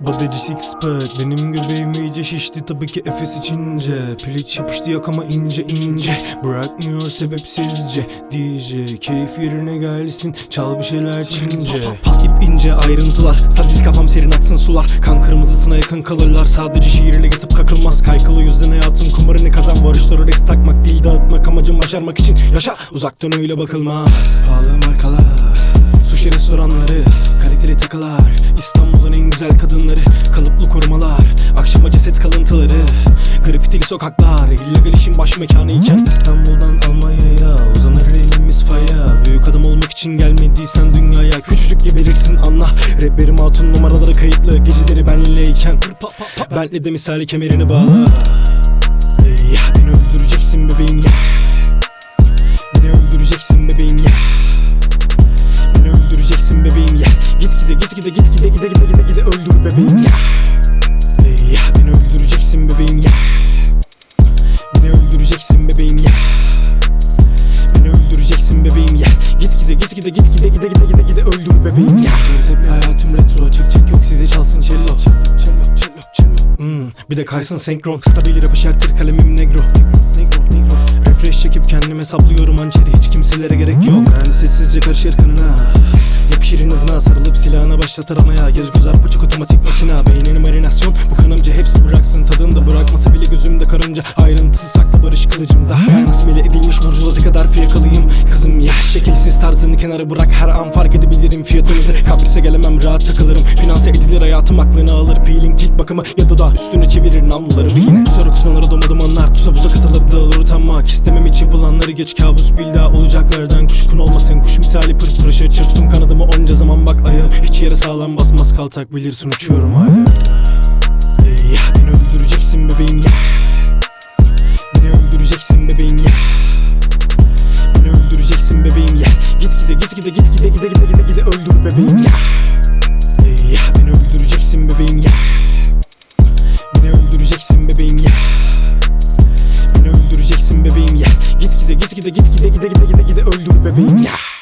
Badeci six pack Benim göbeğim iyice şişti. Tabii ki Efes içince. Piliç yapıştı yakama ince ince. Bırakmıyor sebepsizce DJ keyif yerine gelsin. Çal bir şeyler çince. Pat ip ince ayrıntılar. Sadist kafam serin aksın sular. Kan kırmızısına yakın kalırlar. Sadece şiirle yatıp kakılmaz. Kaykılı yüzden hayatın kumarını kazan. Barışları Rex takmak değil dağıtmak Amacım başarmak için. Yaşa Uzaktan öyle bakılmaz. Pahalı markalar Sushi restoranları, kaliteli takılar İstanbul'un en güzel kadınları, kalıplı korumalar Akşama ceset kalıntıları, grafitili sokaklar illegal işin baş mekanı iken İstanbul'dan Almanya'ya uzanır elimiz faya. Büyük adam olmak için gelmediysen dünyaya Küçücük geberirsin anla. Rapperim hatun numaraları kayıtlı Geceleri benleyken. Bentle de misali kemerini bağla. Ey, beni gide git gide git gide gide gide gide gide öldür bebeğim ya. Ya beni öldüreceksin bebeğim ya. Beni öldüreceksin bebeğim ya. Beni öldüreceksin bebeğim ya. Git gide git gide git gide gide gide gide gide öldür bebeğim ya. Bir hayatım retro çık çık yok size çalsın cello. Cello cello cello hmm, Bir de kaysın senkron Stabil rapı şarttır kalemim negro. Negro negro Refresh çekip kendime saplıyorum hançeri Hiç kimselere gerek yok. Yani sessizce karışır kanına. Yap şirin adına sarılıp silahına başlatır amaya Gez göz arpaçık otomatik makina Beynini marinasyon bu kanımca hepsi bıraksın. Tadında bırakması bile gözümde karınca. Ayrıntısı sakla barış kılıcımda. Ben asimile edilmiş burjuvazi kadar fiyakalıyım. Kızım ya şekilsiz tarzını kenara bırak. Her an fark edebilirim fiyatınızı. Kaprise gelemem rahat takılırım. Finanse edilir hayatım aklını alır. Peeling cilt bakımı ya da da üstüne çevirir namluları yine Sarık sunanlara domadım anlar. Tuza buza katılıp dağılır utanmak. İstemem için bulanları geç kabus. Bil daha olacaklardan Kuşkun olmasın. Kuş misali pır pırışa Çırptım kanadımı aynı Hiç yere sağlam basmaz kaltak bilirsin uçuyorum hala. Ya beni öldüreceksin bebeğim ya. Beni öldüreceksin bebeğim ya. Beni öldüreceksin bebeğim ya. Git gide git gide git gide gide gide gide gide öldür bebeğim ya. Ya beni öldüreceksin bebeğim ya. Beni öldüreceksin bebeğim ya. Beni öldüreceksin bebeğim ya. Git gide git gide git gide gide gide gide gide öldür bebeğim ya.